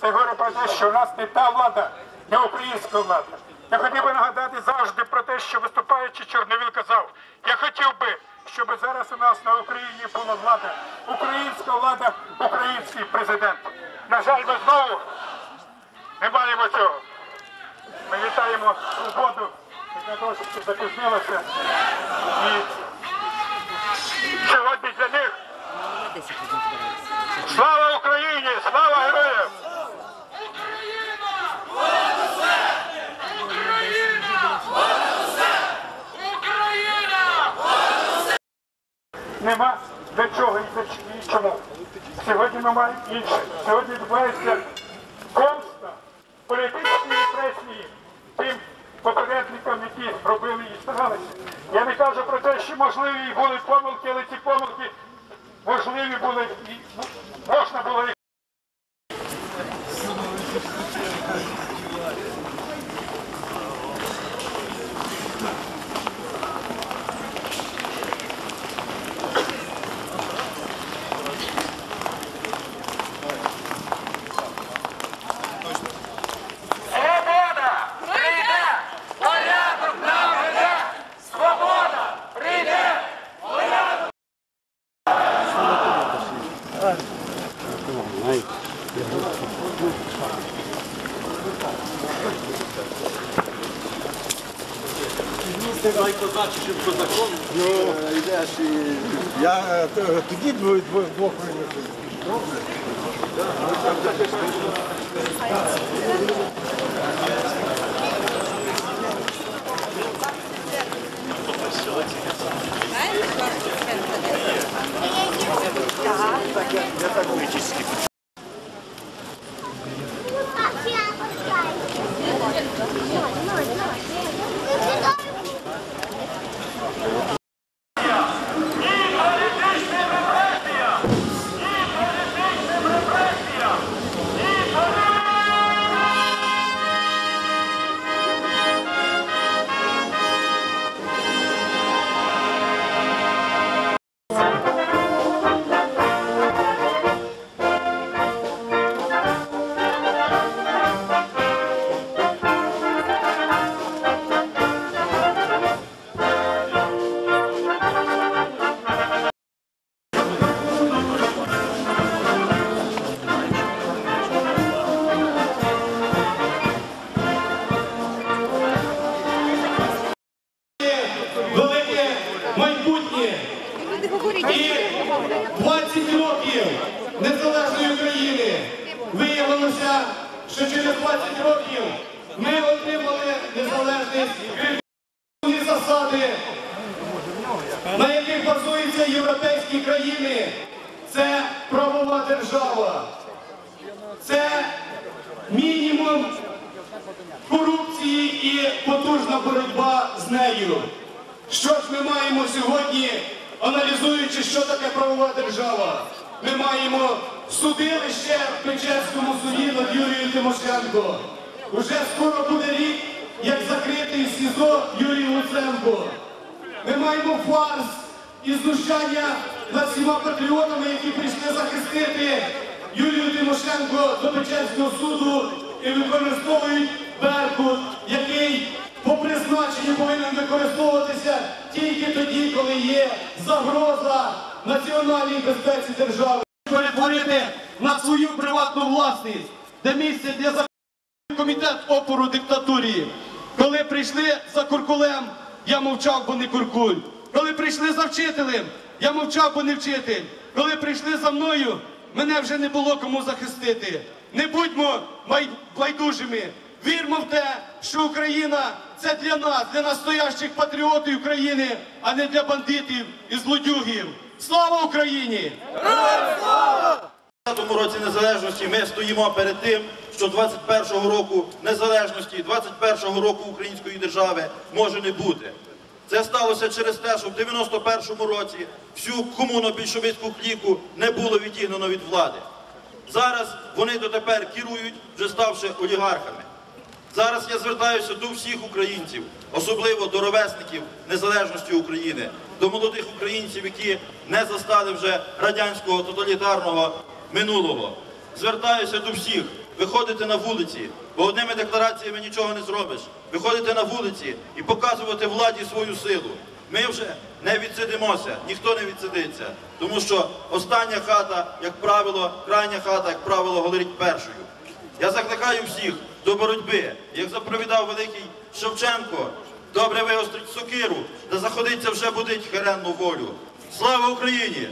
Це говорить про те, що у нас не та влада, не українська влада. Я хотів би нагадати завжди про те, що виступаючи Чорновіл казав, я хотів би, щоб зараз у нас на Україні була влада, українська влада, український президент. На жаль, ми знову не маємо цього. Ми вітаємо свободу, яка трошки запізнилася. І сьогодні для них слава Україні! Слава героям! Нема для чого для і чому. Сьогодні ми маємо інше. Сьогодні відбувається помста політичної репресії тим попередникам, які робили і старалися. Я не кажу про те, що можливі були помилки, але ці помилки можливі були і можна було їх. Цей козачий чим козаком. Ну, йдеш і... Я... Тоді двох прийняти. Добре? Я так вычистил. Ну, так, я що через 20 років ми отримали незалежність Ключові засади, на яких базуються європейські країни. Це правова держава. Це мінімум корупції і потужна боротьба з нею. Що ж ми маємо сьогодні, аналізуючи, що таке правова держава? Ми маємо судилище в Печерському суді над Юрією Тимошенко. Уже скоро буде рік, як закритий СІЗО Юрій Луценко. Ми маємо фарс і знущання над всіма патріотами, які прийшли захистити Юлію Тимошенко до Печерського суду і використовують Беркут, який по призначенню повинен використовуватися тільки тоді, коли є загроза національній безпеці держави. Перетворити на свою приватну власність, де місце для закону комітет опору диктатурі. Коли прийшли за Куркулем, я мовчав, бо не Куркуль. Коли прийшли за вчителем, я мовчав, бо не вчитель. Коли прийшли за мною, мене вже не було кому захистити. Не будьмо байдужими. Вірмо в те, що Україна це для нас, для настоящих патріотів України, а не для бандитів і злодюгів. Слава Україні! У 20 році незалежності ми стоїмо перед тим, що 21-го року незалежності, 21-го року української держави може не бути. Це сталося через те, що в 91-му році всю комуно-більшовицьку кліку не було відігнано від влади. Зараз вони дотепер керують, вже ставши олігархами. Зараз я звертаюся до всіх українців. особливо до ровесників незалежності України, до молодих українців, які не застали вже радянського тоталітарного минулого. Звертаюся до всіх, виходити на вулиці, бо одними деклараціями нічого не зробиш. Виходити на вулиці і показувати владі свою силу. Ми вже не відсидимося, ніхто не відсидиться, тому що остання хата, як правило, крайня хата, як правило, говорить першою. Я закликаю всіх до боротьби, як заповідав великий Шевченко, добре виострить сокиру, та заходиться вже будить херенну волю. Слава Україні!